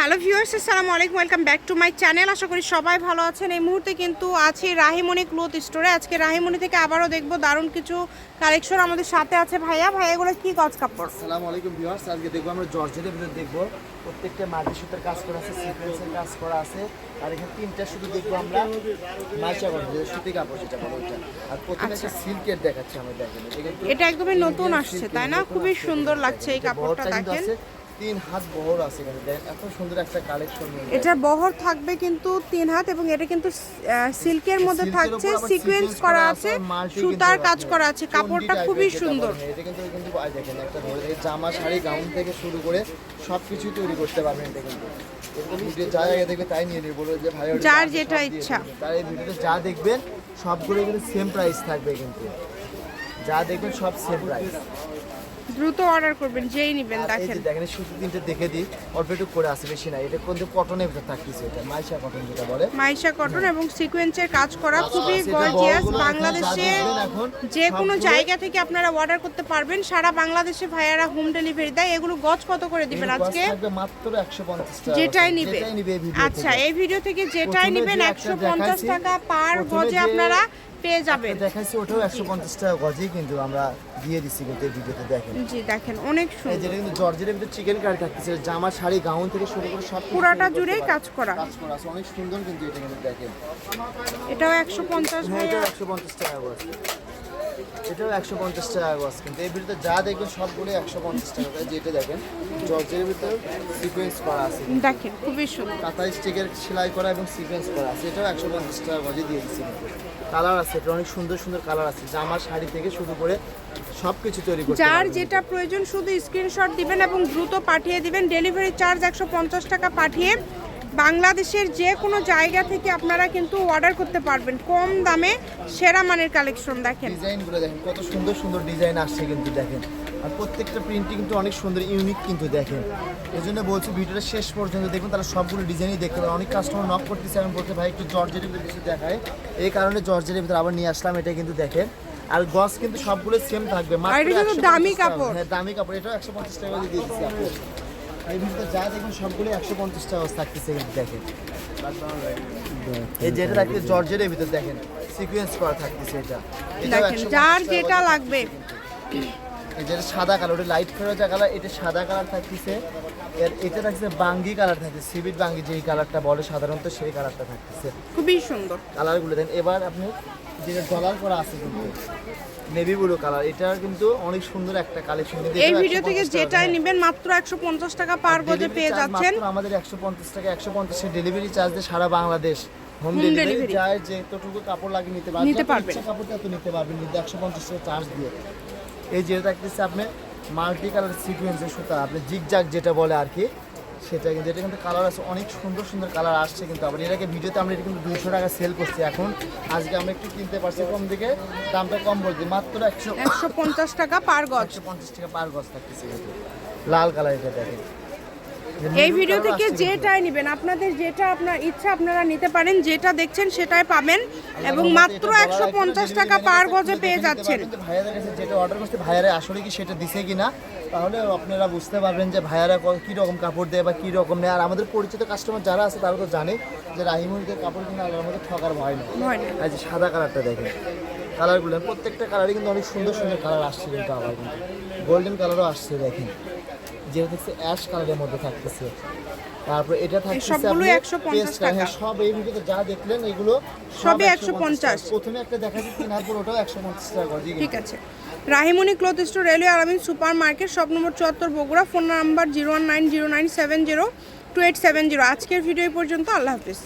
Hello viewers আসসালামু আলাইকুম welcome back to my channel. আশা করি সবাই ভালো আছেন। এই মুহূর্তে কিন্তু আছি রাহিমণি ক্লোথ স্টোরে। আজকে রাহিমণি থেকে আবারও দেখব দারুণ কিছু কালেকশন আমাদের সাথে আছে ভাইয়া। ভাইয়া এগুলো কি গজ কাপড়? আসসালামু আলাইকুম ভিউয়ার্স আজকে দেখব আমরা জর্জেটের ভিতরে দেখব। প্রত্যেকটা মাটি সুতার কাজ করা আছে সিকোয়েন্সের কাজ করা আছে। আর এখানে তিনটা শুধু দেখব আমরা। মাইচা কাপড় যেটা সুতি কাপড় সেটা কাপড়টা আর প্রথমে একটা সিল্কের দেখাচ্ছি আমরা দেখেন। এটা একদমই নতুন আসছে তাই না? খুবই সুন্দর লাগছে এই কাপড়টা দেখেন। তিন হাত বহর আছে এখানে। দেখেন এত সুন্দর একটা কালেকশন এটার বহর থাকবে কিন্তু তিন হাত এবং এটা কিন্তু সিল্কের মধ্যে থাকছে সিকোয়েন্স করা আছে সুতার কাজ করা আছে কাপড়টা খুবই সুন্দর। এটা কিন্তু কিন্তু আই দেখেন একটা ধরে জামা শাড়ি গাউন থেকে শুরু করে সব কিছু তৈরি করতে পারবেন এটা কিন্তু। যা আগে দেখবে তাই নিয়ে বলবে যে ভাই যার যেটা ইচ্ছা। তার এই ভিডিওতে যা দেখবেন সবগুলো কিন্তু সেম প্রাইস থাকবে কিন্তু। যা দেখবেন সব সেম প্রাইস দ্রুত অর্ডার করবেন যেই নেবেন দেখেন যে দেখেন। সুতি তিনটে দেখে দিই অল্প একটু করে আসে বেশি না এটা কিন্তু কটনের ভিতরে থাকতেছে এটা? মাইশা কটন যেটা বলে। মাইশা কটন এবং সিকোয়েন্সের কাজ করা খুবই গর্জিয়াস বাংলাদেশে যে কোনো জায়গা থেকে আপনারা অর্ডার করতে পারবেন। সারা বাংলাদেশে ভাইয়ারা হোম ডেলিভারি দেয়। এগুলো গজ কত করে দিবেন আজকে? মাত্র 150 টাকা। যেটাই নিবে। আচ্ছা। এই ভিডিও থেকে যেটাই নেবেন যে একশো একটা পঞ্চাশ দেখাইছি, টাকা পার গজে আপনারা পেয়ে যাবেন। দেখাচ্ছি দেখাইছি ওটাও 150 টাকা গজেই কিন্তু আমরা দিয়ে দিছি কিন্তু এই ভিডিওতে দেখেন। জি দেখেন অনেক এই সুন্দর। কিন্তু জর্জের ভিতরে চিকেন কারি থাকতেছে জামা শাড়ি গাউন থেকে শুরু করে সব পুরাটা জুড়েই কাজ করা। কাজ করা আছে অনেক সুন্দর কিন্তু এটা কিন্তু দেখেন। এটাও একশো পঞ্চাশ হ্যাঁ ভাইয়া। এটাও 150 টাকা গজ। এটাও 150 টাকা গজ কিন্তু এই ভিডিওতে যা দেখবেন সবগুলো 150 টাকা করে। যেটা দেখেন জর্জের ভিতরে সিকোয়েন্স করা আছে। দেখেন খুবই সুন্দর। কাতার স্টিকের সেলাই করা এবং সিকোয়েন্স করা আছে। এটাও একশো পঞ্চাশ টাকা গজে দিয়ে দিচ্ছি কালার আছে এটা অনেক সুন্দর সুন্দর কালার আছে। জামা শাড়ি থেকে শুরু করে সব কিছু তৈরি করতে যার যেটা প্রয়োজন শুধু স্ক্রিনশট দিবেন এবং দ্রুত পাঠিয়ে দিবেন। ডেলিভারি চার্জ একশো পঞ্চাশ টাকা পাঠিয়ে বাংলাদেশের যে কোনো জায়গা থেকে আপনারা কিন্তু অর্ডার করতে পারবেন। কম দামে সেরা মানের কালেকশন দেখেন। ডিজাইনগুলো দেখেন কত সুন্দর সুন্দর ডিজাইন আসছে কিন্তু দেখেন। আর প্রত্যেকটা প্রিন্টই কিন্তু অনেক সুন্দর ইউনিক কিন্তু দেখেন। এই জন্য বলছি ভিডিওটা শেষ পর্যন্ত দেখবেন তারা সবগুলো ডিজাইনই দেখতে পারেন। অনেক কাস্টমার নক করতেছে এখন বলতে ভাই একটু জর্জের ভিতরে কিছু দেখায় এই কারণে জর্জের ভিতরে আবার নিয়ে আসলাম এটা কিন্তু দেখেন। আর গস কিন্তু সবগুলো সেম থাকবে আর এটা কিন্তু 150 দামি কাপড়। হ্যাঁ দামি কাপড় এটাও একশো পঞ্চাশ টাকা দিয়ে দিচ্ছি এই ভিডিওতে যা দেখুন সবগুলো একশো পঞ্চাশ টাকা থাকতেছে দেখেন। এই যেটা থাকতে জর্জের ভিতরে দেখেন সিকোয়েন্স করা থাকতেছে এটা। এটাও দেখেন 150 যার যেটা লাগবে। যেটা সাদা কালার ওটা লাইট ফেরোজা কালার এটা সাদা কালার থাকতেছে। এর এটা থাকছে বাঙ্গি কালার থাকছে সিভিট বাঙ্গি যেই কালারটা বলে সাধারণত সেই কালারটা থাকতেছে। খুবই সুন্দর। কালারগুলো দেন এবার আপনি যেটা ডলার করা আছে কিন্তু। নেভি ব্লু কালার এটা কিন্তু অনেক সুন্দর একটা কালেকশন এই ভিডিও থেকে যেটাই নেবেন মাত্র একশো পঞ্চাশ টাকা পার গজে পেয়ে যাচ্ছেন। আমাদের একশো পঞ্চাশ টাকা একশো পঞ্চাশের ডেলিভারি চার্জ দিয়ে সারা বাংলাদেশ। Home delivery. যায় যেটুকু কাপড় লাগে নিতে পারবেন নিতে পারবেন। কাপড়টা তো নিতে পারবেন কিন্তু একশো পঞ্চাশ টাকা চার্জ দিয়ে। এই যেটা থাকতেছে আপনি মাল্টি কালার সিকুয়েন্সের সুতা আপনি জিগজাগ যেটা বলে আর কি। সেটা কিন্তু এটা কিন্তু কালার আছে অনেক সুন্দর সুন্দর কালার আসছে কিন্তু আবার। এটাকে আগে ভিডিওতে আমরা এটা কিন্তু দুশো টাকা সেল করছি এখন আজকে আমরা একটু কিনতে পারছি কম দিকে দামটা কম বলছি মাত্র একশো একশো পঞ্চাশ টাকা পার গছ একশো পঞ্চাশ টাকা পার গজ থাকতেছে কিন্তু। লাল কালার এটা দেখেন। এই ভিডিও থেকে যেটাই নেবেন আপনাদের যেটা আপনার ইচ্ছা আপনারা নিতে পারেন যেটা দেখছেন সেটাই পাবেন এবং মাত্র একশো পঞ্চাশ টাকা পার গজে পেয়ে যাচ্ছেন। ভাইয়াদের কাছে যেটা অর্ডার করছে ভাইয়ারা আসলে কি সেটা দিছে কিনা তাহলে আপনারা বুঝতে পারবেন যে ভাইয়ারা ক- রকম কাপড় দেয় বা কি রকম নেয়। আর আমাদের পরিচিত কাস্টমার যারা আছে তারা তো জানে যে রাহিমুরিদের কাপড় কিনে আলার মধ্যে ঠকার ভয় নেই। আর যে সাদা কালারটা দেখেন কালারগুলো প্রত্যেকটা কালারই কিন্তু অনেক সুন্দর সুন্দর কালার আসছে কিন্তু আবার কিন্তু। গোল্ডেন কালারও আসছে দেখেন। যেটা দেখছে অ্যাশ কালারের মধ্যে থাকতেছে। তারপর এটা থাকতেছে সবগুলোই আপনার 150 টাকা। হ্যাঁ, সব এই ভিডিওতে যা দেখলেন এগুলো সবই 150 প্রথমে একটা দেখাচ্ছি তিন হাত ওটাও একশো পঞ্চাশ টাকা করে দিয়ে ঠিক আছে। Rahimoni cloth store railway Alamin super market shop নম্বর চুয়াত্তর Bogura phone number zero one nine zero nine seven zero two eight seven zero আজকের ভিডিও পর্যন্ত আল্লাহ হাফিজ।